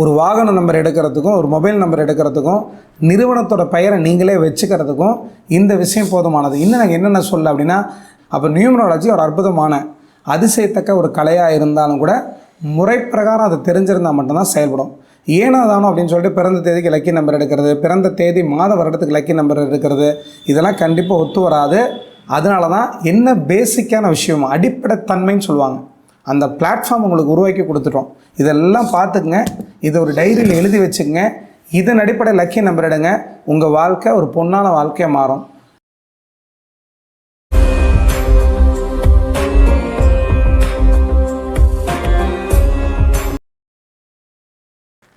ஒரு வாகன நம்பர் எடுக்கிறதுக்கும் ஒரு மொபைல் நம்பர் எடுக்கிறதுக்கும் நிறுவனத்தோட பெயரை நீங்களே வச்சுக்கிறதுக்கும் இந்த விஷயம் போதுமானது. இன்னும் நாங்கள் என்னென்ன சொல்ல அப்படின்னா அப்போ நியூமராலஜி ஒரு அற்புதமான அதிசயத்தக்க ஒரு கலையாக இருந்தாலும் கூட முறைப்பிரகாரம் அது தெரிஞ்சிருந்தால் மட்டும்தான் செயல்படும். ஏனோ தானோ அப்படின்னு சொல்லிட்டு பிறந்த தேதிக்கு லக்கி நம்பர் எடுக்கிறது பிறந்த தேதி மாத வருடத்துக்கு லக்கி நம்பர் எடுக்கிறது இதெல்லாம் கண்டிப்பாக ஒத்து வராது. அதனால தான் என்ன பேசிக்கான விஷயம் அடிப்படை தன்மைன்னு சொல்லுவாங்க. அந்த பிளாட்ஃபார்ம் உங்களுக்கு உருவாக்கி கொடுத்துட்டோம். இதெல்லாம் பார்த்துக்குங்க. இதை ஒரு டைரியில் எழுதி வச்சுங்க இதன் அடிப்படை லக்கி நம்பர் எடுங்க. உங்கள் வாழ்க்கை ஒரு பொன்னான வாழ்க்கையாக மாறும்.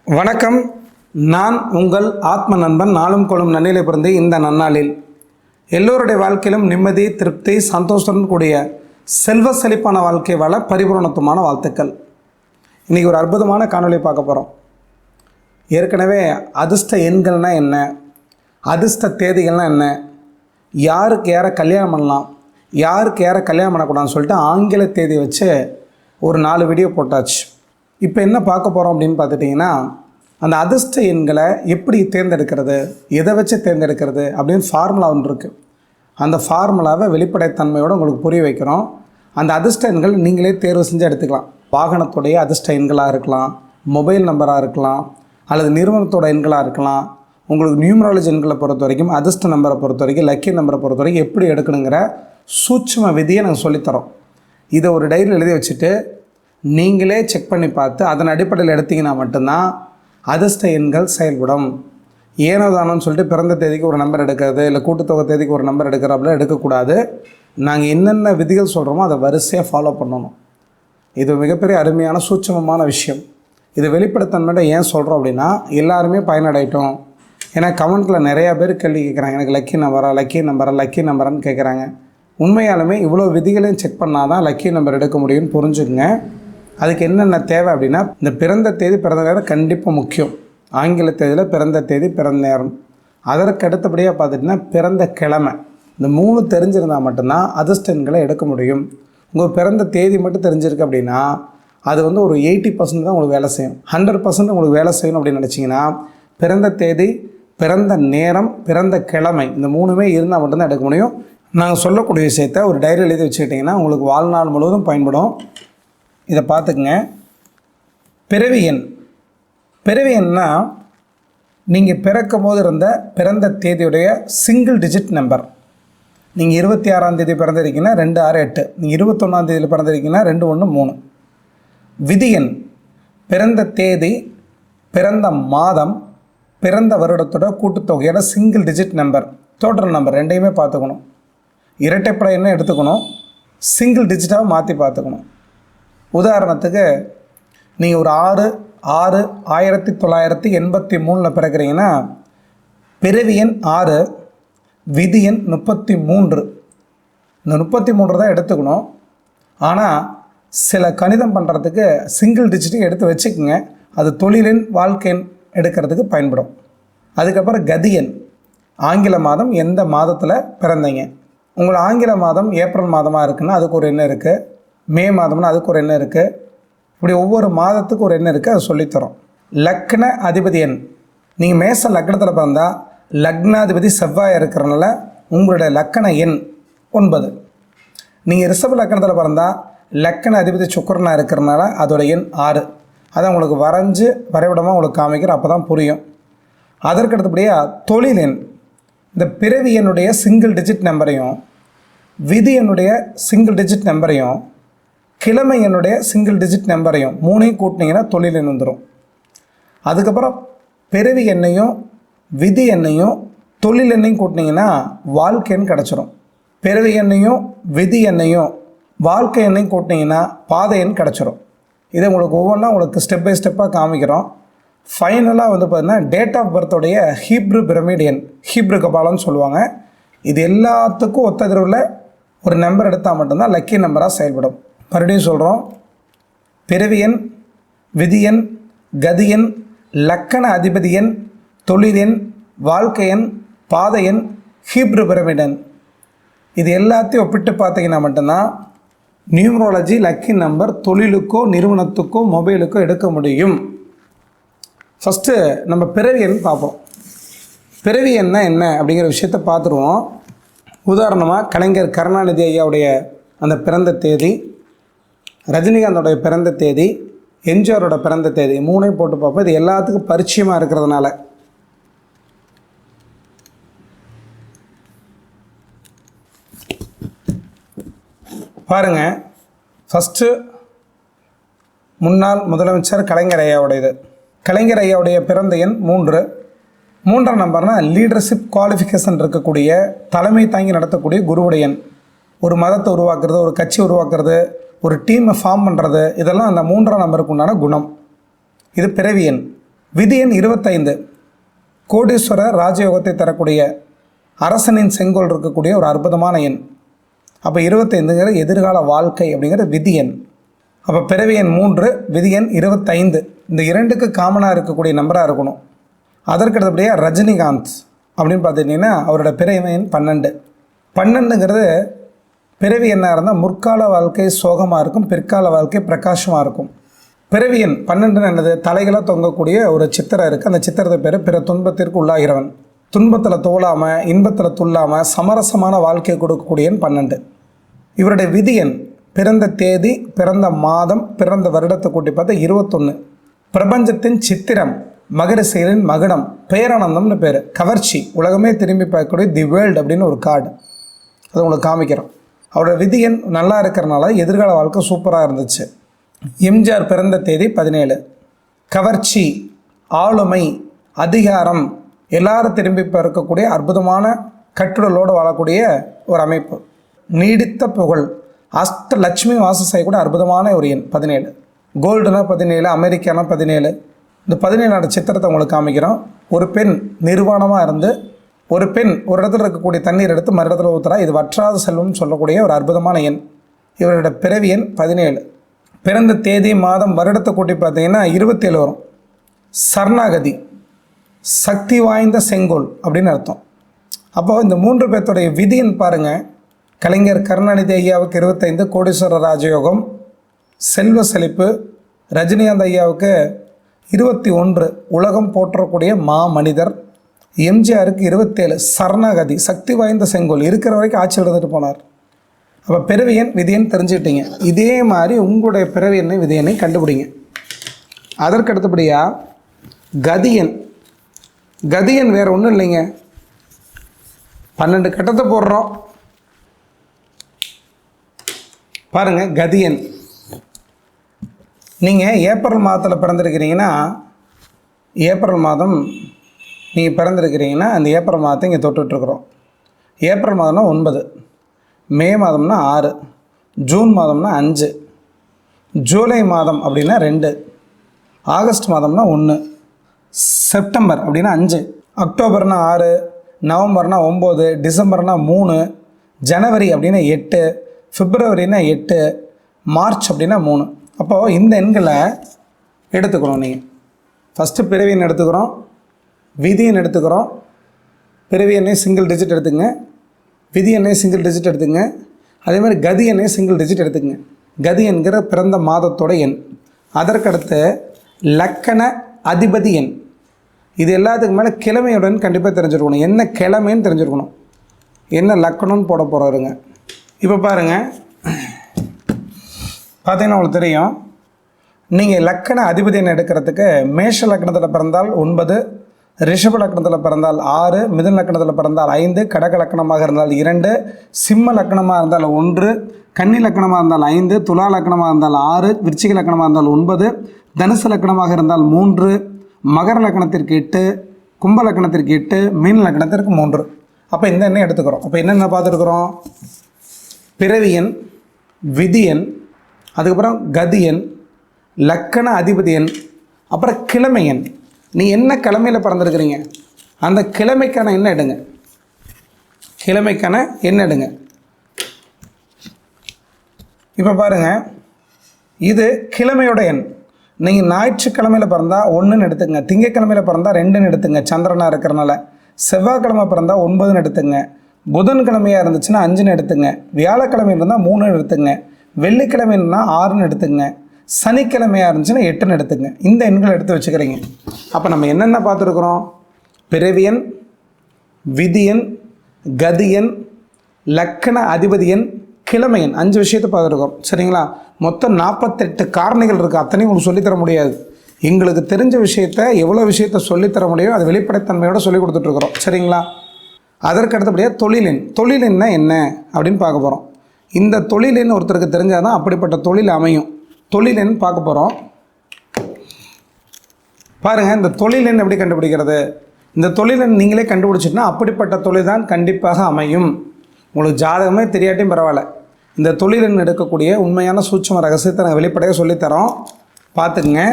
வணக்கம். நான் உங்கள் ஆத்ம நண்பன் நாளும் கொள்ளும் நன்னிலை பிறந்து இந்த நன்னாளில். எல்லோருடைய வாழ்க்கையிலும் நிம்மதி திருப்தி சந்தோஷத்துடன் கூடிய செல்வ செழிப்பான வாழ்க்கை வாழ பரிபூரணத்துவமான வாழ்த்துக்கள். இன்றைக்கி ஒரு அற்புதமான காணொலியை பார்க்க போகிறோம் ஏற்கனவே அதிர்ஷ்ட எண்கள்னால் என்ன? அதிர்ஷ்ட தேதிகள்னால் என்ன? யாருக்கு யாரை கல்யாணம் பண்ணலாம்? யாருக்கு யாரை கல்யாணம் பண்ணக்கூடாதுன்னு சொல்லிட்டு ஆங்கில தேதி வச்சு ஒரு நாலு வீடியோ போட்டாச்சு. இப்போ என்ன பார்க்க போகிறோம் அப்படின்னு பார்த்துட்டிங்கன்னா அந்த அதிர்ஷ்ட எண்களை எப்படி தேர்ந்தெடுக்கிறது? எதை வச்சு தேர்ந்தெடுக்கிறது? அப்படின்னு ஃபார்முலா ஒன்று இருக்குது அந்த ஃபார்முலாவை வெளிப்படைத்தன்மையோடு உங்களுக்கு புரிய வைக்கிறோம். அந்த அதிர்ஷ்ட எண்கள் நீங்களே தேர்வு செஞ்சு எடுத்துக்கலாம். வாகனத்துடைய அதிர்ஷ்ட எண்களாக இருக்கலாம் மொபைல் நம்பராக இருக்கலாம் அல்லது நிறுவனத்தோட எண்களாக இருக்கலாம் உங்களுக்கு நியூமராலஜி எண்களை பொறுத்த வரைக்கும் அதிர்ஷ்ட நம்பரை பொறுத்த வரைக்கும் லக்கி நம்பரை பொறுத்த வரைக்கும் எப்படி எடுக்கணுங்கிற சூட்சம விதியை நாங்கள் சொல்லித்தரோம். இதை ஒரு டைரியில் எழுதி வச்சுட்டு நீங்களே செக் பண்ணி பார்த்து அதன் அடிப்படையில் எடுத்தீங்கன்னா மட்டும்தான் அதிர்ஷ்ட எண்கள் செயல்படும். ஏனோ தானோன்னு சொல்லிட்டு பிறந்த தேதிக்கு ஒரு நம்பர் எடுக்கிறது இல்லை கூட்டுத்தொகை தேதிக்கு ஒரு நம்பர் எடுக்கிறாப்புல எடுக்கக்கூடாது. நாங்கள் என்னென்ன விதிகள் சொல்கிறோமோ அதை வரிசையாக ஃபாலோ பண்ணணும். இது மிகப்பெரிய அருமையான சூட்சமமான விஷயம். இது வெளிப்படைத்தன்மையோட ஏன் சொல்கிறோம் அப்படின்னா எல்லாருமே பயனடையட்டும். ஏன்னா கமெண்ட்டில் நிறையா பேர் கேள்வி கேட்குறாங்க எனக்கு லக்கி நம்பரா லக்கி நம்பரா லக்கி நம்பரான்னு கேட்குறாங்க உண்மையாலுமே இவ்வளோ விதிகளையும் செக் பண்ணால் தான் லக்கி நம்பர் எடுக்க முடியும்னு புரிஞ்சுக்குங்க. அதுக்கு என்னென்ன தேவை அப்படின்னா இந்த பிறந்த தேதி பிறந்த நேரம் கண்டிப்பாக முக்கியம். ஆங்கில தேதியில் பிறந்த தேதி பிறந்த நேரம். அதற்கு அடுத்தபடியாக பார்த்துட்டிங்கன்னா பிறந்த கிழமை. இந்த மூணு தெரிஞ்சிருந்தால் மட்டும்தான் அதிர்ஷ்டன்களை எடுக்க முடியும். உங்கள் பிறந்த தேதி மட்டும் தெரிஞ்சிருக்கு அப்படின்னா அது வந்து ஒரு எயிட்டி பர்சன்ட் தான் உங்களுக்கு வேலை செய்யும். ஹண்ட்ரட் பர்சன்ட் உங்களுக்கு வேலை செய்யணும் அப்படின்னு நினச்சிங்கன்னா பிறந்த தேதி பிறந்த நேரம் பிறந்த கிழமை இந்த மூணுமே இருந்தால் மட்டும்தான் எடுக்க முடியும். நாங்கள் சொல்லக்கூடிய விஷயத்த ஒரு டைரி எழுதி வச்சுக்கிட்டிங்கன்னா உங்களுக்கு வாழ்நாள் முழுவதும் பயன்படும். இதை பார்த்துக்குங்க. பிறவி எண். பிறவி எண்ணா நீங்கள் பிறக்கும் போது இருந்த பிறந்த தேதியுடைய சிங்கிள் டிஜிட் நம்பர் நீங்கள் இருபத்தி ஆறாம் தேதி பிறந்திருக்கீங்கன்னா ரெண்டு ஆறு எட்டு. நீங்கள் இருபத்தொன்னாம் தேதியில் பிறந்திருக்கீங்கன்னா ரெண்டு ஒன்று மூணு. விதி எண் பிறந்த தேதி பிறந்த மாதம் பிறந்த வருடத்தோட கூட்டுத்தொகையோட single digit number total number ரெண்டையுமே பார்த்துக்கணும். இரட்டைப்படை என்ன எடுத்துக்கணும்? சிங்கிள் டிஜிட்டாக மாற்றி பார்த்துக்கணும். உதாரணத்துக்கு நீங்கள் ஒரு ஆறு ஆறு ஆயிரத்தி தொள்ளாயிரத்தி எண்பத்தி மூணில் பிறக்கிறீங்கன்னா பிறவி எண் ஆறு விதி எண் முப்பத்தி மூன்று. இந்த முப்பத்தி மூன்று தான் எடுத்துக்கணும். ஆனால் சில கணிதம் பண்ணுறதுக்கு சிங்கிள் டிஜிட்டையும் எடுத்து வச்சுக்கோங்க. அது தொழிலின் வாழ்க்கையின் எடுக்கிறதுக்கு பயன்படும். அதுக்கப்புறம் கதியன். ஆங்கில மாதம் எந்த மாதத்தில் பிறந்தீங்க? உங்கள் ஆங்கில மாதம் ஏப்ரல் மாதமாக இருக்குன்னா அதுக்கு ஒரு எண்ணம் இருக்குது மே மாதம்னா அதுக்கு ஒரு எண்ணம் இருக்குது இப்படி ஒவ்வொரு மாதத்துக்கு ஒரு எண்ணம் இருக்குது அதை சொல்லித்தரோம். லக்ன அதிபதி எண் நீங்கள் மேச லக்னத்தில் பிறந்தால் லக்னாதிபதி செவ்வாய் இருக்கிறனால உங்களுடைய லக்கண எண் ஒன்பது. நீங்கள் ரிஷப லக்கணத்தில் பிறந்தால் லக்கண அதிபதி சுக்கரனாக இருக்கிறனால அதோட எண் ஆறு. அதை உங்களுக்கு வரைஞ்சி வரைபடமாக உங்களுக்கு காமிக்கிறோம் அப்போ தான் புரியும். அதற்கு அடுத்தபடியாக தொழில் எண். இந்த பிறவி என்னுடைய சிங்கிள் டிஜிட் நம்பரையும் விதி என்னுடைய சிங்கிள் டிஜிட் நம்பரையும் கிழமை என்னுடைய சிங்கிள் டிஜிட் நம்பரையும் மூணையும் கூட்டினீங்கன்னா தொழில் எண் வந்துடும் அதுக்கப்புறம் பிறவி எண்ணையும் விதி எண்ணையும் தொழில் எண்ணையும் கூட்டினீங்கன்னா வாழ்க்கைன்னு கிடச்சிரும். பிறவி எண்ணையும் விதி எண்ணையும் வாழ்க்கை எண்ணையும் கூட்டினீங்கன்னா பாதை எண் கிடச்சிரும். இதை உங்களுக்கு ஒவ்வொன்றா உங்களுக்கு ஸ்டெப் பை ஸ்டெப்பாக காமிக்கிறோம். ஃபைனலாக வந்து பார்த்தீங்கன்னா டேட் ஆஃப் பர்த்தோடைய ஹீப்ரு பிரமிட் எண் ஹீப்ரு கபாலம்னு சொல்லுவாங்க. இது எல்லாத்துக்கும் ஒத்ததிர்வில் ஒரு நம்பர் எடுத்தால் மட்டும்தான் லக்கி நம்பராக செயல்படும். மறுபடியும் சொல்கிறோம் பிறவியன் விதியன் கதியன் லக்கண அதிபதியன் தொழிலெண் வாழ்க்கையன் பாதையன் ஹீப்ரு பிரமிடன் இது எல்லாத்தையும் ஒப்பிட்டு பார்த்தீங்கன்னா மட்டும்தான் நியூமரோலஜி லக்கி நம்பர் தொழிலுக்கோ நிறுவனத்துக்கோ மொபைலுக்கோ எடுக்க முடியும். ஃபஸ்ட்டு நம்ம பிறவி பார்ப்போம். பிறவி என்ன என்ன அப்படிங்கிற விஷயத்த பார்த்துருவோம். உதாரணமாக கலைஞர் கருணாநிதி ஐயாவுடைய அந்த பிறந்த தேதி ரஜினிகாந்தோடைய பிறந்த தேதி எம்ஜிஆரோட பிறந்த தேதி மூணையும் போட்டு பார்ப்போம். இது எல்லாத்துக்கும் பரிச்சயமாக இருக்கிறதுனால. பாருங்கள் ஃபஸ்ட்டு முன்னாள் முதலமைச்சர் கலைஞர் ஐயாவுடையது. கலைஞர் ஐயாவுடைய பிறந்த எண் மூன்று. மூன்றாம் நம்பர்னா லீடர்ஷிப் குவாலிஃபிகேஷன் இருக்கக்கூடிய தலைமை தாங்கி நடத்தக்கூடிய குருவுடைய எண். ஒரு மதத்தை உருவாக்குறது ஒரு கட்சி உருவாக்குறது ஒரு டீமை ஃபார்ம் பண்ணுறது இதெல்லாம் அந்த மூன்றாம் நம்பருக்கு உண்டான குணம். இது பிறவி எண். விதி எண் இருபத்தைந்து. கோடீஸ்வர ராஜயோகத்தை தரக்கூடிய அரசனின் செங்கோல் இருக்கக்கூடிய ஒரு அற்புதமான எண். அப்போ இருபத்தைந்துங்கிற எதிர்கால வாழ்க்கை அப்படிங்கிற விதி எண். அப்போ பிறவி எண் மூன்று விதி எண் இருபத்தைந்து. இந்த இரண்டுக்கு காமனாக இருக்கக்கூடிய நம்பராக இருக்கணும். அதற்கு அடுத்தபடியாக ரஜினிகாந்த் அப்படின்னு பார்த்துட்டிங்கன்னா அவரோட பிறவி எண் பன்னெண்டு. பன்னெண்டுங்கிறது பிறவி எண்ணாக இருந்தால் முற்கால வாழ்க்கை சோகமாக இருக்கும் பிற்கால வாழ்க்கை பிரகாசமாக இருக்கும். பிறவி எண் பன்னெண்டுன்னு என்னது? தலைகளாக தொங்கக்கூடிய ஒரு சித்திரம் இருக்குது அந்த சித்திரத்தை பேர் பிற துன்பத்திற்கு உள்ளாகிறவன். துன்பத்தில் தோலாமல் இன்பத்தில் துள்ளாமல் சமரசமான வாழ்க்கையை கொடுக்கக்கூடிய பன்னெண்டு. இவருடைய விதியன் பிறந்த தேதி பிறந்த மாதம் பிறந்த வருடத்தை கூட்டி பார்த்தா இருபத்தொன்று பிரபஞ்சத்தின் சித்திரம் மகரிசைலின் மகனம் பேரானந்தம்னு பேர். கவர்ச்சி உலகமே திரும்பி பார்க்கக்கூடிய தி வேர்ல்டு அப்படின்னு ஒரு கார்டு. அது உங்களுக்கு காமிக்கிறோம். அவரோட விதியன் நல்லா இருக்கிறனால எதிர்கால வாழ்க்கை சூப்பராக இருந்துச்சு. எம்ஜிஆர் பிறந்த தேதி பதினேழு. கவர்ச்சி ஆளுமை அதிகாரம் எல்லாரும் திரும்பி பிறக்கக்கூடிய அற்புதமான கட்டுடலோடு வாழக்கூடிய ஒரு அமைப்பு. நீடித்த புகழ். அஷ்ட லட்சுமி வாசம் செய்யக்கூடிய அற்புதமான ஒரு எண் பதினேழு. கோல்டுனா பதினேழு அமெரிக்கானா பதினேழு. இந்த பதினேழோட சித்திரத்தை உங்களுக்கு காமிக்கிறோம். ஒரு பெண் நிர்வாணமாக இருந்து ஒரு பெண் ஒரு இடத்துல இருக்கக்கூடிய தண்ணீர் எடுத்து மறு இடத்துல ஊற்றுறா இது வற்றாத செல்வம்னு சொல்லக்கூடிய ஒரு அற்புதமான எண். இவரோட பிறவி எண் பதினேழு. பிறந்த தேதி மாதம் வருடத்தை கூட்டி பார்த்தீங்கன்னா இருபத்தேழு வரும். சரணாகதி. சக்தி வாய்ந்த செங்கோல் அப்படின்னு அர்த்தம். அப்போது இந்த மூன்று பேர்த்துடைய விதின்னு பாருங்கள் கலைஞர் கருணாநிதி ஐயாவுக்கு இருபத்தைந்து கோடீஸ்வர ராஜயோகம் செல்வ செழிப்பு ரஜினிகாந்த் ஐயாவுக்கு இருபத்தி ஒன்று உலகம் போற்றக்கூடிய மா மனிதர் எம்ஜிஆருக்கு இருபத்தேழு சரணாகதி சக்தி வாய்ந்த செங்கோல் இருக்கிற வரைக்கும் ஆட்சி எடுத்துகிட்டு போனார். அப்போ பிறவியன் விதியன் தெரிஞ்சுக்கிட்டீங்க. இதே மாதிரி உங்களுடைய பிறவியனை விதியனை கண்டுபிடிங்க. அதற்கு அடுத்தபடியாக கதியன் கதியன் வேறு ஒன்றும் இல்லைங்க. பன்னெண்டு கட்டத்தை போடுறோம். பாருங்கள் கதியன் நீங்கள் ஏப்ரல் மாதத்தில் பிறந்திருக்கிறீங்கன்னா ஏப்ரல் மாதம் நீங்கள் பிறந்திருக்கிறீங்கன்னா அந்த ஏப்ரல் மாதத்தை இங்கே தொட்டுட்ருக்குறோம். ஏப்ரல் மாதம்னா ஒன்பது. மே மாதம்னா ஆறு. ஜூன் மாதம்னா அஞ்சு. ஜூலை மாதம் அப்படின்னா ரெண்டு. ஆகஸ்ட் மாதம்னா ஒன்று செப்டம்பர் அப்படின்னா அஞ்சு அக்டோபர்னா ஆறு நவம்பர்னா ஒம்பது டிசம்பர்னா மூணு ஜனவரி அப்படின்னா எட்டு பிப்ரவரினா எட்டு மார்ச் அப்படின்னா மூணு. அப்போது இந்த எண்களை எடுத்துக்கணும் நீங்கள் ஃபஸ்ட்டு பிறவியன் எடுத்துக்கிறோம் விதியன் எடுத்துக்கிறோம். பிறவி எண்ணெய் சிங்கிள் டிஜிட் எடுத்துங்க விதி எண்ணெய் சிங்கிள் டிஜிட் எடுத்துங்க அதே மாதிரி கதி எண்ணெய் சிங்கிள் டிஜிட் எடுத்துங்க கதி என்கிற பிறந்த மாதத்தோட எண். அதற்கடுத்து லக்கண அதிபதி எண் இது எல்லாத்துக்கு மேலே கிழமையுடன் கண்டிப்பாக தெரிஞ்சிருக்கணும். என்ன கிழமைன்னு தெரிஞ்சிருக்கணும். என்ன லக்கணம்னு போட போகிறாருங்க இப்போ பாருங்கள் பார்த்தீங்கன்னா உங்களுக்கு தெரியும். நீங்கள் லக்கண அதிபதியன் எடுக்கிறதுக்கு மேஷ லக்கணத்தில் பிறந்தால் ஒன்பது ரிஷப லக்கணத்தில் பிறந்தால் ஆறு மிதன் லக்கணத்தில் பிறந்தால் ஐந்து கடக லக்கணமாக இருந்தால் இரண்டு சிம்ம லக்கணமாக இருந்தால் ஒன்று கன்னி லக்கணமாக இருந்தால் ஐந்து துலா லக்கணமாக இருந்தால் ஆறு விருச்சிக லக்கணமாக இருந்தால் ஒன்பது தனுசு லக்கணமாக இருந்தால் மூன்று மகர லக்கணத்திற்கு எட்டு கும்ப லக்கணத்திற்கு எட்டு மீன் லக்கணத்திற்கு மூன்று. அப்போ இந்த எண்ணெய் எடுத்துக்கிறோம். அப்போ என்னென்ன பார்த்துருக்குறோம்? பிறவியன் விதியன் அதுக்கப்புறம் கதியன் லக்கண அதிபதியன் அப்புறம் கிழமையன் நீ என்ன கிழமையில் பிறந்திருக்கிறீங்க? அந்த கிழமைக்கான என்ன எடுங்க. கிழமைக்கான என்ன எடுங்க. இப்போ பாருங்கள் இது கிழமையோட எண். நீங்கள் ஞாயிற்றுக்கிழமையில் பிறந்தால் ஒன்றுன்னு எடுத்துங்க திங்கக்கிழமையில் பிறந்தால் ரெண்டுன்னு எடுத்துங்க சந்திரனாக இருக்கிறனால. செவ்வாய்க்கிழமை பிறந்தால் ஒன்பதுன்னு எடுத்துங்க புதன்கிழமையாக இருந்துச்சுன்னா அஞ்சுன்னு எடுத்துங்க வியாழக்கிழமை இருந்தால் மூணுன்னு எடுத்துங்க வெள்ளிக்கிழமை இருந்தால் ஆறுன்னு எடுத்துங்க சனிக்கிழமையாக இருந்துச்சுன்னா எட்டுன்னு எடுத்துங்க இந்த எண்களை எடுத்து வச்சுக்கிறீங்க. அப்போ நம்ம என்னென்ன பார்த்துருக்குறோம்? பிறவியன் விதியன் கதியன் லக்கண அதிபதியன் கிழமையன் அஞ்சு விஷயத்தை பார்த்துருக்கோம். சரிங்களா? மொத்தம் நாற்பத்தெட்டு காரணிகள் இருக்குது அத்தனையும் உங்களுக்கு சொல்லித்தர முடியாது. எங்களுக்கு தெரிஞ்ச விஷயத்த எவ்வளோ விஷயத்த சொல்லித்தர முடியும் அது வெளிப்படைத்தன்மையோட சொல்லி கொடுத்துட்ருக்குறோம். சரிங்களா? அதற்கு அடுத்தபடியாக தொழிலின். தொழிலின்னா என்ன? அப்படின்னு பார்க்க போகிறோம் இந்த தொழிலின்னு ஒருத்தருக்கு தெரிஞ்சால் தான் அப்படிப்பட்ட தொழில் அமையும். தொழிலின்னு பார்க்க போகிறோம் பாருங்கள் இந்த தொழிலின் எப்படி கண்டுபிடிக்கிறது? இந்த தொழிலின் நீங்களே கண்டுபிடிச்சிட்டுனா அப்படிப்பட்ட தொழில் தான் கண்டிப்பாக அமையும். உங்களுக்கு ஜாதகமே தெரியாட்டியும் பரவாயில்ல. இந்த தொழிலில் எடுக்கக்கூடிய உண்மையான சூட்சம ரகசியத்தை நாங்கள் வெளிப்படையாக சொல்லித்தரோம். பார்த்துக்குங்க.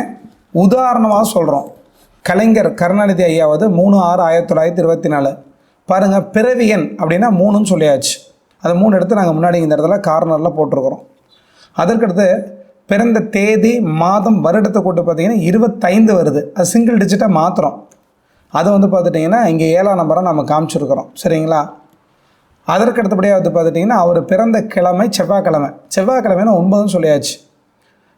உதாரணமாக சொல்கிறோம் கலைஞர் கருணாநிதி ஐயாவது மூணு ஆறு ஆயிரத்தி தொள்ளாயிரத்தி இருபத்தி நாலு. பாருங்கள் பிறவியன் அப்படின்னா மூணுன்னு சொல்லியாச்சு. அது மூணு எடுத்து நாங்கள் முன்னாடி இந்த இடத்துல கார்னரில் போட்டிருக்கிறோம். அதற்கடுத்து பிறந்த தேதி மாதம் வருடத்தை கூட்டு பார்த்தீங்கன்னா இருபத்தைந்து வருது. அது சிங்கிள் டிஜிட்டாக மாத்திரம் அதை வந்து பார்த்துட்டிங்கன்னா இங்கே ஏழாம் நம்பராக நம்ம காமிச்சிருக்கிறோம். சரிங்களா? அதற்கு அடுத்தபடியாக வந்து பார்த்துட்டிங்கன்னா அவர் பிறந்த கிழமை செவ்வாய்க்கிழமை. செவ்வாய்க்கிழமைன்னு ஒன்பதுன்னு சொல்லியாச்சு.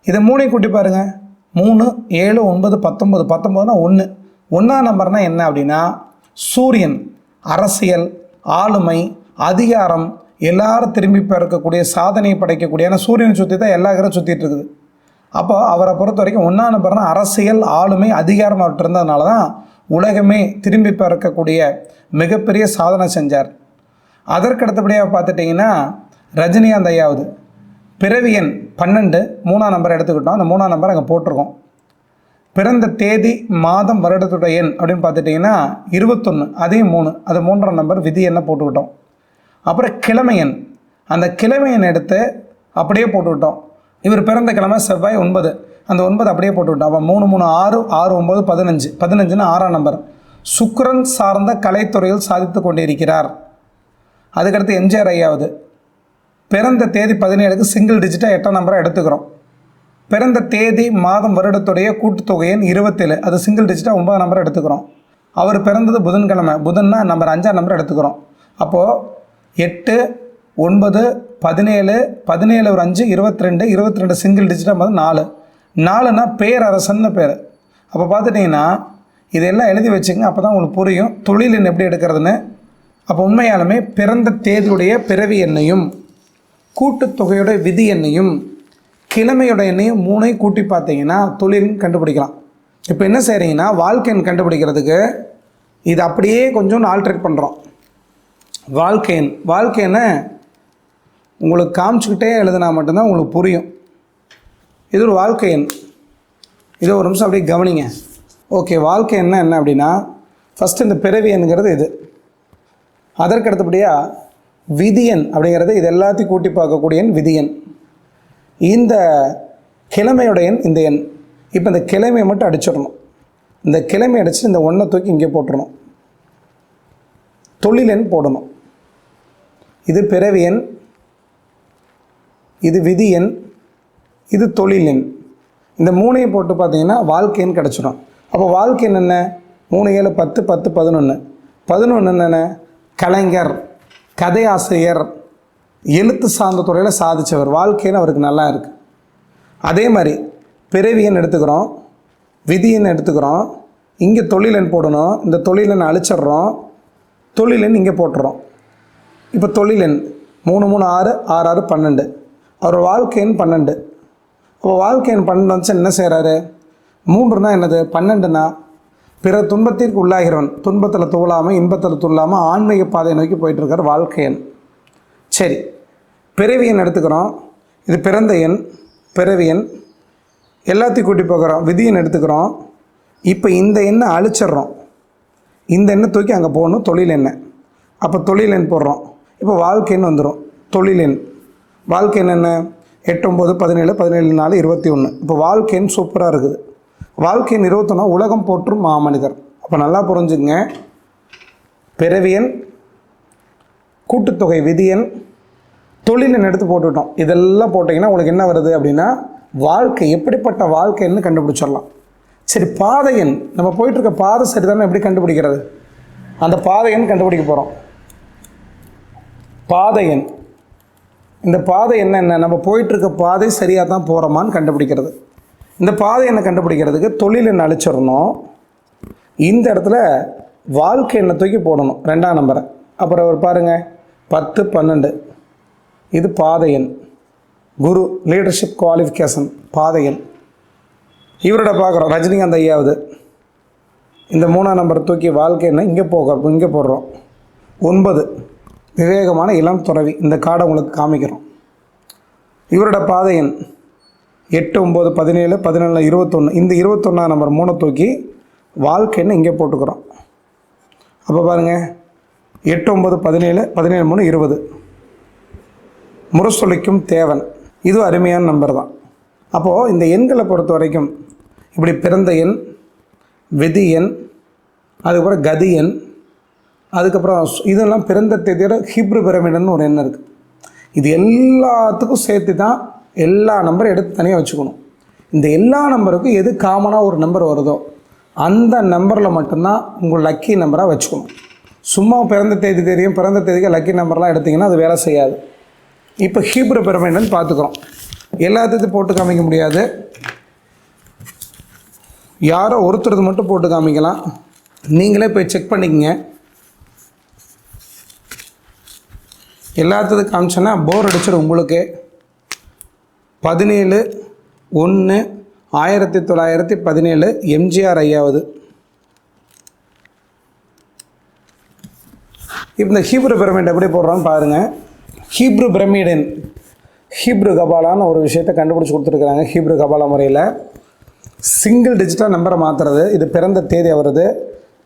இதை மூணை கூட்டி பாருங்கள் மூணு ஏழு ஒன்பது பத்தொம்பது பத்தொம்பதுனா ஒன்று ஒன்றாம் நம்பர்னால் என்ன அப்படின்னா சூரியன் அரசியல் ஆளுமை அதிகாரம் எல்லாரும் திரும்பி பிறக்கக்கூடிய சாதனையை படைக்கக்கூடிய ஏன்னா சூரியனை சுற்றி தான் எல்லா கிரகம் சுற்றிட்டு இருக்குது. அப்போ அவரை பொறுத்த வரைக்கும் ஒன்றாம் நம்பர்னா அரசியல் ஆளுமை அதிகாரம் அவர்கிட்ட இருந்ததுனால தான் உலகமே திரும்பி பிறக்கக்கூடிய மிகப்பெரிய சாதனை செஞ்சார். அதற்கு அடுத்தபடியாக பார்த்துட்டிங்கன்னா ரஜினிகாந்த் ஐயாவது பிறவியன் பன்னெண்டு மூணாம் நம்பர் எடுத்துக்கிட்டோம். அந்த மூணாம் நம்பர் அங்கே போட்டிருக்கோம். பிறந்த தேதி மாதம் வருடத்துடைய எண் அப்படின்னு பார்த்துட்டிங்கன்னா இருபத்தொன்று அதையும் மூணு அது மூன்றாம் நம்பர் விதி என்ன போட்டுக்கிட்டோம். அப்புறம் கிழமை எண் அந்த கிழமை எண் எடுத்து அப்படியே போட்டுவிட்டோம் இவர் பிறந்த கிழமை செவ்வாய் ஒன்பது அந்த ஒன்பது அப்படியே போட்டுவிட்டோம் அப்போ மூணு மூணு ஆறு ஆறு ஒம்பது பதினஞ்சு பதினஞ்சுன்னு ஆறாம் நம்பர் சுக்ரன் சார்ந்த கலைத்துறையில் சாதித்து கொண்டிருக்கிறார். அதுக்கடுத்து எம்ஜிஆர் ஐயாவது. பிறந்த தேதி பதினேழுக்கு சிங்கிள் டிஜிட்டாக எட்டாம் நம்பராக எடுத்துக்கிறோம். பிறந்த தேதி மாதம் வருடத்துடைய கூட்டுத்தொகையின் இருபத்தேழு. அது சிங்கிள் டிஜிட்டாக ஒன்பதாம் நம்பர் எடுத்துக்கிறோம். அவர் பிறந்தது புதன்கிழமை. புதன்னா நம்பர் அஞ்சாம் நம்பர் எடுத்துக்கிறோம். அப்போது எட்டு ஒன்பது பதினேழு பதினேழு ஒரு அஞ்சு இருபத்தி ரெண்டு இருபத்தி ரெண்டு சிங்கிள் டிஜிட்டாக போது நாலு. நாலுனா பேரரசன்னு பேர். அப்போ பார்த்துட்டிங்கன்னா இதெல்லாம் எழுதி வச்சுங்க அப்போ தான் உங்களுக்கு புரியும். தொழிலின் எப்படி எடுக்கிறதுன்னு. அப்போ உண்மையாலுமே பிறந்த தேதியுடைய பிறவி எண்ணையும் கூட்டுத்தொகையோட விதி எண்ணையும் கிழமையோட எண்ணையும் மூணையும் கூட்டி பார்த்தீங்கன்னா தொழில் கண்டுபிடிக்கலாம். இப்போ என்ன செய்கிறீங்கன்னா வாழ்க்கை எண் கண்டுபிடிக்கிறதுக்கு இது அப்படியே கொஞ்சம் ஆல்ட்ரேட் பண்ணுறோம் வாழ்க்கை எண் வாழ்க்கை எண்ணை உங்களுக்கு காமிச்சிக்கிட்டே எழுதுனா மட்டும்தான் உங்களுக்கு புரியும். இது ஒரு வாழ்க்கை எண். ஒரு நிமிஷம் அப்படியே கவனிங்க. ஓகே வாழ்க்கை என்ன என்ன அப்படின்னா ஃபஸ்ட்டு இந்த பிறவி எண்ணுங்கிறது இது. அதற்கு அடுத்தபடியாக விதியன் அப்படிங்கிறது இது எல்லாத்தையும் கூட்டி பார்க்கக்கூடிய எண் விதியன். இந்த கிழமையோட எண் இந்த எண். இப்போ இந்த கிழமையை மட்டும் அடிச்சிடணும். இந்த கிழமை அடித்து இந்த ஒன்றை தூக்கி இங்கே போட்டுடணும் தொழில் எண் போடணும். இது பிறவி எண் இது விதி எண் இது தொழில் எண். இந்த மூணையும் போட்டு பார்த்தீங்கன்னா வாழ்க்கை எண் கிடச்சிடும். அப்போ வாழ்க்கை என்னென்ன மூணு ஏழு பத்து பத்து பதினொன்று பதினொன்று என்னென்ன? கலைஞர் கதையாசிரியர் எழுத்து சார்ந்த துறையில் சாதித்தவர் வாழ்க்கைன்னு அவருக்கு நல்லா இருக்குது அதே மாதிரி பிறவியன் எடுத்துக்கிறோம் விதியன் எடுத்துக்கிறோம் இங்கே தொழிலன் போடணும் இந்த தொழிலன் அழிச்சிடுறோம் தொழிலன் இங்கே போட்டுறோம். இப்போ தொழிலன் மூணு மூணு ஆறு ஆறு ஆறு பன்னெண்டு. அவர் வாழ்க்கையின் பன்னெண்டு. இப்போ வாழ்க்கையின் பன்னெண்டு வந்துச்சு என்ன செய்கிறாரு மூன்றுனா என்னது? பன்னெண்டுனா பிற துன்பத்திற்கு உள்ளாகிறவன் துன்பத்தில் தூளாமல் இன்பத்தில் துள்ளாமல் ஆன்மீக பாதையை நோக்கி போயிட்டுருக்கார் வாழ்க்கையன் சரி பிறவி எண் எடுத்துக்கிறோம். இது பிறந்த எண் பிறவி எண். எல்லாத்தையும் கூட்டி போகிறோம் விதியன் எடுத்துக்கிறோம். இப்போ இந்த எண்ணை அழிச்சிடுறோம். இந்த எண்ணெய் தூக்கி அங்கே போகணும் தொழில் எண்ணெய் அப்போ தொழில் எண் போடுறோம். இப்போ வாழ்க்கைன்னு வந்துடும் தொழில் எண். வாழ்க்கை எண் என்ன? எட்டு ஒம்பது பதினேழு பதினேழு நாலு இருபத்தி ஒன்று இப்போ வாழ்க்கை எண் சூப்பராக இருக்குது. வாழ்க்கை எண் உலகம் போற்றும் மாமனிதர். அப்போ நல்லா புரிஞ்சுங்க பிறவியன் கூட்டுத்தொகை விதியன் தொழிலின் எடுத்து போட்டுவிட்டோம் இதெல்லாம் போட்டிங்கன்னா உங்களுக்கு என்ன வருது அப்படின்னா வாழ்க்கை எப்படிப்பட்ட வாழ்க்கைன்னு கண்டுபிடிச்சிடலாம். சரி பாதையன் நம்ம போயிட்டுருக்க பாதை சரிதானே எப்படி கண்டுபிடிக்கிறது? அந்த பாதையன் கண்டுபிடிக்க போகிறோம் பாதையன் இந்த பாதை என்னென்ன நம்ம போயிட்டுருக்க பாதை சரியாக தான் போகிறோமான்னு கண்டுபிடிக்கிறது. இந்த பாதை எண்ணை கண்டுபிடிக்கிறதுக்கு தொழில் எண்ணை அழிச்சிடணும். இந்த இடத்துல வாழ்க்கை எண்ணை தூக்கி போடணும். ரெண்டாம் நம்பரை அப்புறம் ஒரு பாருங்கள் பத்து பன்னெண்டு. இது பாதை எண். குரு லீடர்ஷிப் குவாலிஃபிகேஷன் பாதை எண். இவரோட பார்க்குறோம். ரஜினிகாந்த் ஐயாவது. இந்த மூணாம் நம்பர் தூக்கி வாழ்க்கை என்ன இங்கே போக இங்கே போடுறோம். ஒன்பது. விவேகமான இளம் துறவி. இந்த கார்டை உங்களுக்கு காமிக்கிறோம். இவரோட பாதை எண். எட்டு ஒம்பது பதினேழு பதினேழு இருபத்தொன்று இந்த இருபத்தொன்னா நம்பர் மூணை தூக்கி வாழ்க்கைன்னு இங்கே போட்டுக்கிறோம். அப்போ பாருங்கள் எட்டு ஒம்பது பதினேழு பதினேழு மூணு இருபது. முரசொலிக்கும் தேவன். இது அருமையான நம்பர் தான். அப்போது இந்த எண்களை பொறுத்த வரைக்கும் இப்படி பிறந்த எண் விதி எண் அதுக்கப்புறம் கதி எண் அதுக்கப்புறம் இதெல்லாம் பிறந்த தேதியோட ஹிப்ரு பிரமிடன்னு ஒரு எண் இருக்குது இது எல்லாத்துக்கும் சேர்த்து தான் எல்லா நம்பரும் எடுத்து தனியாக வச்சுக்கணும். இந்த எல்லா நம்பருக்கும் எது காமனாக ஒரு நம்பர் வருதோ அந்த நம்பரில் மட்டும்தான் உங்கள் லக்கி நம்பராக வச்சுக்கணும். சும்மா பிறந்த தேதி தெரியும் பிறந்த தேதிக்கு லக்கி நம்பர்லாம் எடுத்திங்கன்னா அது வேலை செய்யாது. இப்போ ஹீப்ரு பிரமிடன்னு பார்த்துக்குறோம். எல்லாத்தையும் போட்டு காமிக்க முடியாது. யாரோ ஒருத்தரது மட்டும் போட்டு காமிக்கலாம். நீங்களே போய் செக் பண்ணிக்கங்க. எல்லாத்துக்கும் காமிச்சோன்னா போர் அடிச்சிடும் உங்களுக்கு. பதினேழு ஒன்று ஆயிரத்தி தொள்ளாயிரத்தி பதினேழு எம்ஜிஆர் ஐயாவது. இப்போ இந்த ஹீப்ரு பிரமிட் எப்படி போடுறோன்னு பாருங்கள் ஹீப்ரு பிரமிடன் ஹீப்ரு கபாலான்னு ஒரு விஷயத்தை கண்டுபிடிச்சி கொடுத்துருக்குறாங்க ஹீப்ரு கபாலா முறையில். சிங்கிள் டிஜிட்டாக நம்பரை மாற்றுறது இது பிறந்த தேதி வருது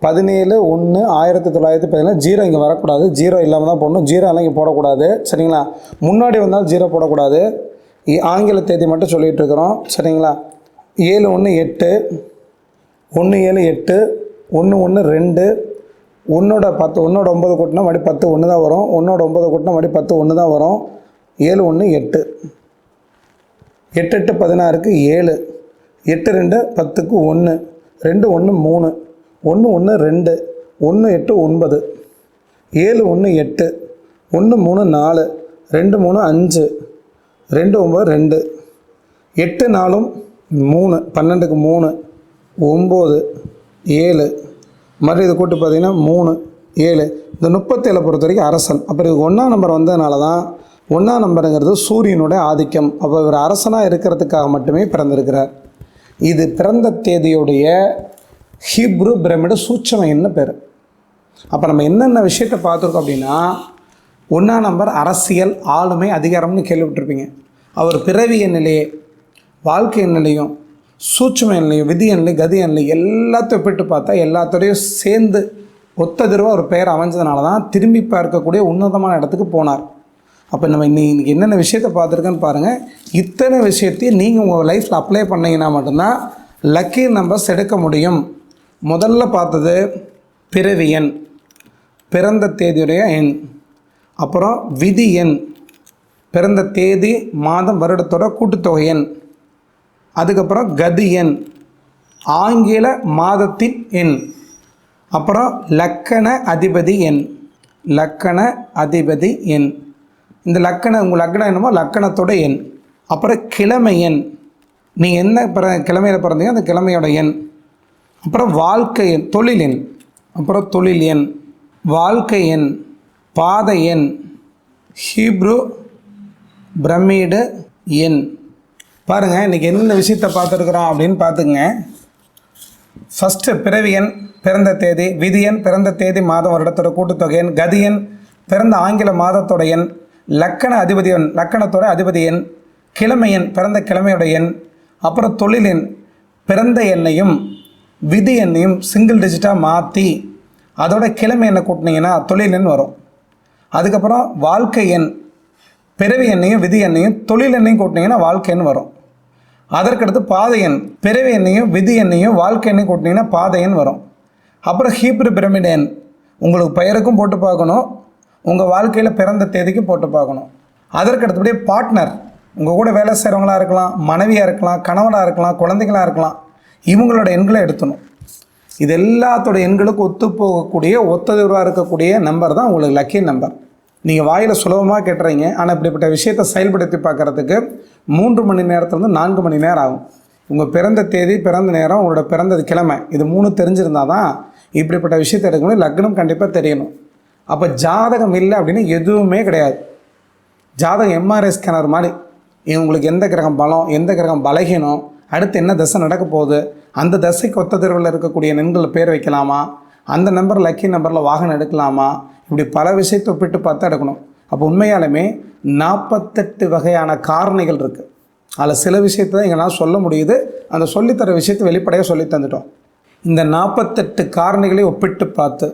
பதினேழு ஒன்று ஆயிரத்தி தொள்ளாயிரத்தி பதினேழு ஜீரோ இங்கே வரக்கூடாது. ஜீரோ இல்லாமல் தான் போடணும். ஜீரோ எல்லாம் இங்கே போடக்கூடாது. சரிங்களா? முன்னாடி வந்தாலும் ஜீரோ போடக்கூடாது. ஆங்கில தேதி மட்டும் சொல்லிகிட்டு இருக்கிறோம் சரிங்களா? ஏழு ஒன்று எட்டு ஒன்று ஏழு எட்டு ஒன்று ஒன்று ரெண்டு ஒன்றோட பத்து ஒன்றோட ஒம்பது கூட்டினா மறுபடி பத்து ஒன்று தான் வரும். ஒன்றோட ஒம்பது கூட்டினா மறுபடி பத்து ஒன்று தான் வரும். ஏழு ஒன்று எட்டு. எட்டு எட்டு பதினாறுக்கு ஏழு. எட்டு ரெண்டு பத்துக்கு ஒன்று ரெண்டு ஒன்று மூணு. ஒன்று ஒன்று ரெண்டு. ஒன்று எட்டு ஒன்பது. ஏழு ஒன்று எட்டு. ஒன்று மூணு நாலு. ரெண்டு மூணு அஞ்சு. ரெண்டு ஒம்பது ரெண்டு. எட்டு நாலும் மூணு பன்னெண்டுக்கு மூணு ஒம்பது ஏழு. மறுபடியும் இது கூட்டு பார்த்தீங்கன்னா மூணு ஏழு. இந்த முப்பத்தேழை பொறுத்த வரைக்கும் அரசன். அப்புறம் இது ஒன்றாம் நம்பர் வந்ததுனால தான் ஒன்றாம் நம்பருங்கிறது சூரியனுடைய ஆதிக்கம். அப்போ இவர் அரசனாக இருக்கிறதுக்காக மட்டுமே பிறந்திருக்கிறார். இது பிறந்த தேதியுடைய ஹீப்ரு பிரமிடு சூட்சமம் என்ன பேர். அப்போ நம்ம என்னென்ன விஷயத்தை பார்த்துருக்கோம் அப்படின்னா ஒன்றாம் நம்பர் அரசியல் ஆளுமை அதிகாரம்னு கேள்விப்பட்டிருப்பீங்க. அவர் பிறவி எண்ணிலேயே வாழ்க்கை எண்ணிலையும் சூட்சும எண்ணிலையும் விதி எண்ணிலையும் கதி எண்ணிலையும் எல்லாத்தையும் ஒப்பிட்டு பார்த்தா எல்லாத்தோடையும் சேர்ந்து ஒத்ததிர்வாக ஒரு பெயர் அமைஞ்சதுனால தான் திரும்பி பார்க்கக்கூடிய உன்னதமான இடத்துக்கு போனார். அப்போ நம்ம இன்னைக்கு என்னென்ன விஷயத்தை பார்த்துருக்கேன்னு பாருங்கள் இத்தனை விஷயத்தையும் நீங்கள் உங்கள் லைஃப்பில் அப்ளை பண்ணீங்கன்னா மட்டும்தான் லக்கி நம்பர்ஸ் எடுக்க முடியும். முதல்ல பார்த்தது பிறவி எண் பிறந்த தேதியுடைய எண். அப்புறம் விதி எண். பிறந்த தேதி மாதம் வருடத்தோட கூட்டுத்தொகை எண். அதுக்கப்புறம் கதி எண். ஆங்கில மாதத்தின் எண். அப்புறம் லக்கண அதிபதி எண். லக்கண அதிபதி எண். இந்த லக்கண உங்கள் லக்கணம் என்னமோ லக்கணத்தோட எண். அப்புறம் கிழமை எண். நீங்கள் என்ன பிற கிழமையில் பிறந்தீங்க அந்த கிழமையோட எண். அப்புறம் வாழ்க்கை எண் தொழில் எண். அப்புறம் தொழில் எண். வாழ்க்கை எண். பாதை எண் ஹீப்ரு பிரமிடு எண். பாருங்கள் இன்றைக்கி என்னென்ன விஷயத்தை பார்த்துருக்குறோம் அப்படின்னு பார்த்துங்க ஃபஸ்ட்டு பிறவி எண் பிறந்த தேதி விதி எண் பிறந்த தேதி மாதம் வருடத்தோட கூட்டுத்தொகை எண். கதி எண் பிறந்த ஆங்கில மாதத்தோட எண். லக்கண அதிபதி எண் லக்கணத்தோட அதிபதி எண். கிழமை எண் பிறந்த கிழமையோட எண். அப்புறம் தொழில் எண் பிறந்த எண்ணையும் விதி எண்ணையும் சிங்கிள் டிஜிட்டாக மாற்றி அதோட கிழமை எண்ணை கூட்டினீங்கன்னா தொழில் எண் வரும். அதுக்கப்புறம் வாழ்க்கை எண் பிறவி எண்ணையும் விதி எண்ணையும் தொழில் எண்ணையும் கூட்டினீங்கன்னா வாழ்க்கை எண் வரும். அதற்கடுத்து பாதை எண் பிறவி எண்ணையும் விதி எண்ணையும் வாழ்க்கை எண்ணையும் கூட்டினீங்கன்னா பாதை எண் வரும். அப்புறம் ஹீப்ரு பிரமிட் எண் உங்களுக்கு பெயருக்கும் போட்டு பார்க்கணும் உங்கள் வாழ்க்கையில் பிறந்த தேதிக்கும் போட்டு பார்க்கணும். அதற்கு அடுத்தபடியே பார்ட்னர் உங்கள் கூட வேலை செய்கிறவங்களா இருக்கலாம் மனைவியாக இருக்கலாம் கணவனாக இருக்கலாம் குழந்தைகளாக இருக்கலாம் இவங்களோட எண்களை எடுத்தணும். இது எல்லாத்தோட எண்களுக்கும் ஒத்து போகக்கூடிய ஒத்ததுவாக இருக்கக்கூடிய நம்பர் தான் உங்களுக்கு லக்கி நம்பர் நீங்கள் வாயில் சுலபமாக கேட்டுறீங்க. ஆனால் இப்படிப்பட்ட விஷயத்தை செயல்படுத்தி பார்க்குறதுக்கு மூன்று மணி நேரத்துலேருந்து நான்கு மணி நேரம் ஆகும். உங்கள் பிறந்த தேதி பிறந்த நேரம் உங்களோட பிறந்தது கிழமை. இது மூணு தெரிஞ்சிருந்தால் தான் இப்படிப்பட்ட விஷயத்தை எடுக்கணும் லக்னம் கண்டிப்பாக தெரியணும். அப்போ ஜாதகம் இல்லை அப்படின்னு எதுவுமே கிடையாது. ஜாதகம் எம்ஆர்ஐ ஸ்கேனர் மாதிரி. இவங்களுக்கு எந்த கிரகம் பலம் எந்த கிரகம் பலகீனம் அடுத்து என்ன தசை நடக்க போகுது அந்த தசைக்கு ஒத்த தெருவில் இருக்கக்கூடிய நெண்களில் பேர் வைக்கலாமா அந்த நம்பர் லக்கி நம்பரில் வாகனம் எடுக்கலாமா இப்படி பல விஷயத்தை ஒப்பிட்டு பார்த்து எடுக்கணும். அப்போ உண்மையாலுமே நாற்பத்தெட்டு வகையான காரணிகள் இருக்குது அதில் சில விஷயத்தை தான் எங்களால் சொல்ல முடியுது. அந்த சொல்லித்தர விஷயத்தை வெளிப்படையாக சொல்லி தந்துட்டோம். இந்த நாற்பத்தெட்டு காரணிகளை ஒப்பிட்டு பார்த்து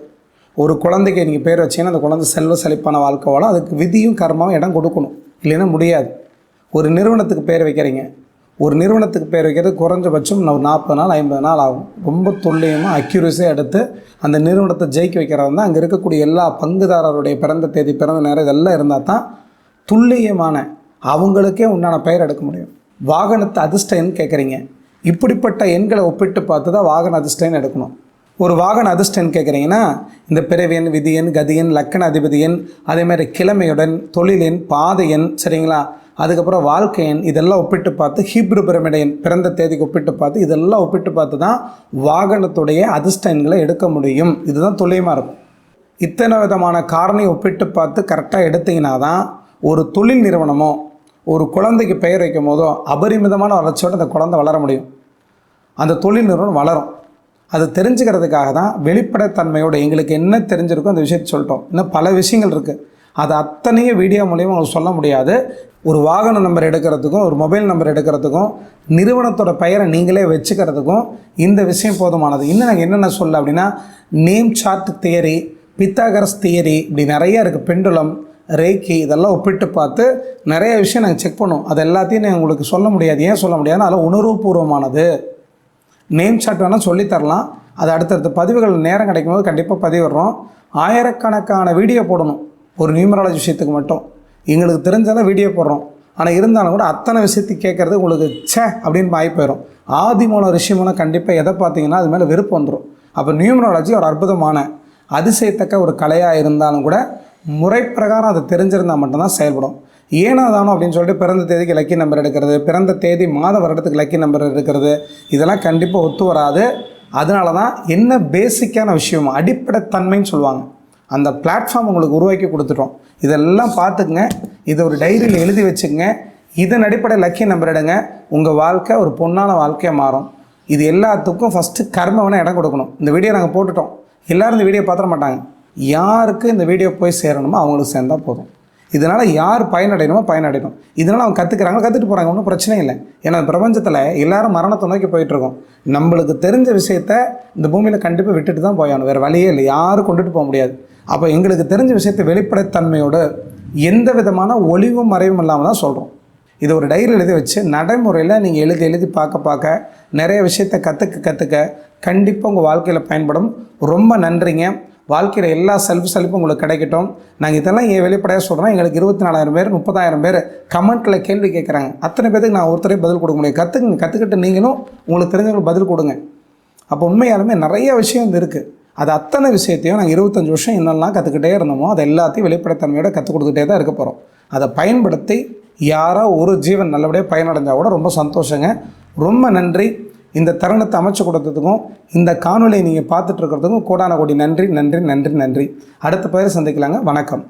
ஒரு குழந்தைக்கு நீங்கள் பேர் வச்சீங்கன்னா அந்த குழந்தை செல்வ செழிப்பான வாழ்க்கை வாழும். அதுக்கு விதியும் கர்மாவும் இடம் கொடுக்கணும். இல்லைன்னா முடியாது. ஒரு நிறுவனத்துக்கு பேர் வைக்கிறீங்க. ஒரு நிறுவனத்துக்கு பேர் வைக்கிறது குறைஞ்சபட்சம் ஒரு நாற்பது நாள் ஐம்பது நாள் ஆகும். ரொம்ப துல்லியமாக அக்யூரஸியாக எடுத்து அந்த நிறுவனத்தை ஜெயிக்க வைக்கிறது தான். அங்கே இருக்கக்கூடிய எல்லா பங்குதாரருடைய பிறந்த தேதி பிறந்த நேரம் இதெல்லாம் இருந்தால் தான் துல்லியமான அவங்களுக்கே உண்டான பெயர் எடுக்க முடியும். வாகனத்தை அதிர்ஷ்டன்னு கேட்குறீங்க இப்படிப்பட்ட எண்களை ஒப்பிட்டு பார்த்து தான் வாகன அதிர்ஷ்ட எடுக்கணும். ஒரு வாகன அதிர்ஷ்டன் கேட்குறீங்கன்னா இந்த பிறவியன் விதியன் கதியன் லக்கண அதிபதியன் அதேமாதிரி கிழமையுடன் தொழிலின் பாதையன் சரிங்களா? அதுக்கப்புறம் வாழ்க்கையன் இதெல்லாம் ஒப்பிட்டு பார்த்து ஹீப்ரு பிரமிடையன் பிறந்த தேதிக்கு ஒப்பிட்டு பார்த்து இதெல்லாம் ஒப்பிட்டு பார்த்து தான் வாகனத்துடைய அதிர்ஷ்டங்களை எடுக்க முடியும். இதுதான் துல்லியமாக இருக்கும். இத்தனை விதமான காரணி ஒப்பிட்டு பார்த்து கரெக்டாக எடுத்தீங்கன்னா தான் ஒரு தொழில் நிறுவனமோ ஒரு குழந்தைக்கு பெயர் வைக்கும் போதோ அபரிமிதமான வளர்ச்சியோடு அந்த குழந்தை வளர முடியும். அந்த தொழில் நிறுவனம் வளரும். அது தெரிஞ்சுக்கிறதுக்காக தான் வெளிப்படைத்தன்மையோடு எங்களுக்கு என்ன தெரிஞ்சிருக்கோ அந்த விஷயத்தை சொல்லிட்டோம். இன்னும் பல விஷயங்கள் இருக்குது அது அத்தனையும் வீடியோ மூலியமாக உங்களுக்கு சொல்ல முடியாது. ஒரு வாகன நம்பர் எடுக்கிறதுக்கும் ஒரு மொபைல் நம்பர் எடுக்கிறதுக்கும் நிறுவனத்தோட பெயரை நீங்களே வச்சுக்கிறதுக்கும் இந்த விஷயம் போதுமானது. இன்னும் நாங்கள் என்னென்ன சொல்ல அப்படின்னா name chart theory Pythagoras theory இப்படி நிறைய இருக்குது பெண்டுலம் ரேக்கி இதெல்லாம் ஒப்பிட்டு பார்த்து நிறைய விஷயம் நாங்கள் செக் பண்ணுவோம். அது எல்லாத்தையும் நான் உங்களுக்கு சொல்ல முடியாது. ஏன் சொல்ல முடியாதுன்னா அதெல்லாம் உணர்வுபூர்வமானது. நேம் சார்ட் வேணால் சொல்லித்தரலாம். அது அடுத்தடுத்த பதிவுகள் நேரம் கிடைக்கும்போது கண்டிப்பாக பதிவிடுறோம். ஆயிரக்கணக்கான வீடியோ போடணும். ஒரு நியூமராலஜி விஷயத்துக்கு மட்டும். எங்களுக்கு தெரிஞ்சதை வீடியோ போடுறோம். ஆனால் இருந்தாலும் கூட அத்தனை விஷயத்தை கேட்குறது உங்களுக்கு ச்சே! அப்படின்னு ஆகி போயிடும் ஆதி மூலம் ரிஷி மூலம் கண்டிப்பாக எதை பார்த்தீங்கன்னா அது மேலே வெறுப்பு வந்துடும் அப்போ நியூமராலஜி ஒரு அற்புதமான அதிசயத்தக்க ஒரு கலையாக இருந்தாலும் கூட முறை பிரகாரம் அது தெரிஞ்சிருந்தால் மட்டும்தான் செயல்படும். ஏனா தானோ அப்படின்னு சொல்லிட்டு பிறந்த தேதிக்கு லக்கி நம்பர் எடுக்கிறது பிறந்த தேதி மாத வருடத்துக்கு லக்கி நம்பர் எடுக்கிறது இதெல்லாம் கண்டிப்பாக ஒத்து வராது. அதனால தான் என்ன பேசிக்கான விஷயம் அடிப்படை தன்மைன்னு சொல்லுவாங்க. அந்த பிளாட்ஃபார்ம் உங்களுக்கு உருவாக்கி கொடுத்துட்டோம். இதெல்லாம் பார்த்துக்குங்க. இதை ஒரு டைரியில் எழுதி வச்சுக்கங்க. இதன் அடிப்படை லக்கிய நம்பர் எடுங்க. உங்கள் வாழ்க்கை ஒரு பொண்ணான வாழ்க்கையாக மாறும். இது எல்லாத்துக்கும் ஃபஸ்ட்டு கர்மவனை இடம் கொடுக்கணும். இந்த வீடியோ நாங்கள் போட்டுட்டோம். எல்லோரும் இந்த வீடியோ பார்த்துட மாட்டாங்க. யாருக்கு இந்த வீடியோ போய் சேரணுமோ அவங்களுக்கு சேர்ந்தால் போதும். இதனால் யார் பயனடையணுமோ பயனடையணும். இதனால் அவங்க கற்றுக்குறாங்க கற்றுட்டு போகிறாங்க ஒன்றும் பிரச்சனை இல்லை. ஏன்னா பிரபஞ்சத்தில் எல்லாரும் மரணத்தை நோக்கி போயிட்டுருக்கோம். நம்மளுக்கு தெரிஞ்ச விஷயத்த இந்த பூமியில் கண்டிப்பாக விட்டுட்டு தான் போயாகணும். வேறு வழியே இல்லை. யாரும் கொண்டுட்டு போக முடியாது. அப்போ எங்களுக்கு தெரிஞ்ச விஷயத்தை வெளிப்படைத்தன்மையோடு எந்த விதமான ஒளிவும் மறைவும் இல்லாமல் தான் சொல்கிறோம் இதை ஒரு டைரி எழுதி வச்சு நடைமுறையில் நீங்கள் எழுதி எழுதி பார்க்க பார்க்க நிறைய விஷயத்தை கற்றுக்க கற்றுக்க கண்டிப்பாக உங்கள் வாழ்க்கையில் பயன்படும். ரொம்ப நன்றிங்க. வாழ்க்கையில் எல்லா செல்ஃப் செல்ஃபும் உங்களுக்கு கிடைக்கட்டும். நாங்கள் இதெல்லாம் ஏன் வெளிப்படையாக சொல்கிறோம் எங்களுக்கு இருபத்தி நாலாயிரம் பேர் முப்பதாயிரம் பேர் கமெண்ட்டில் கேள்வி கேட்குறாங்க அத்தனை பேருக்கு நான் ஒருத்தரே பதில் கொடுக்க முடியும். கற்றுக்குங்க கற்றுக்கிட்டு நீங்களும் உங்களுக்கு தெரிஞ்சவங்களுக்கு பதில் கொடுங்க. அப்போ உண்மையாலுமே நிறைய விஷயம் வந்து இருக்குது அது அத்தனை விஷயத்தையும் நாங்கள் இருபத்தஞ்சி வருஷம் என்னெல்லாம் கற்றுக்கிட்டே இருந்தோமோ அதை எல்லாத்தையும் வெளிப்படைத்தன்மையோட கற்றுக் கொடுத்துட்டே தான் இருக்க போகிறோம் அதை பயன்படுத்தி யாரோ ஒரு ஜீவன் நல்லபடியாக பயனடைஞ்சால் கூட ரொம்ப சந்தோஷங்க. ரொம்ப நன்றி. இந்த தருணத்தை அமைச்சு கொடுத்ததுக்கும் இந்த காணொலியை நீங்கள் பார்த்துட்ருக்கிறதுக்கும் கோடான கோடி நன்றி நன்றி நன்றி நன்றி. அடுத்த பேர் சந்திக்கலாங்க. வணக்கம்.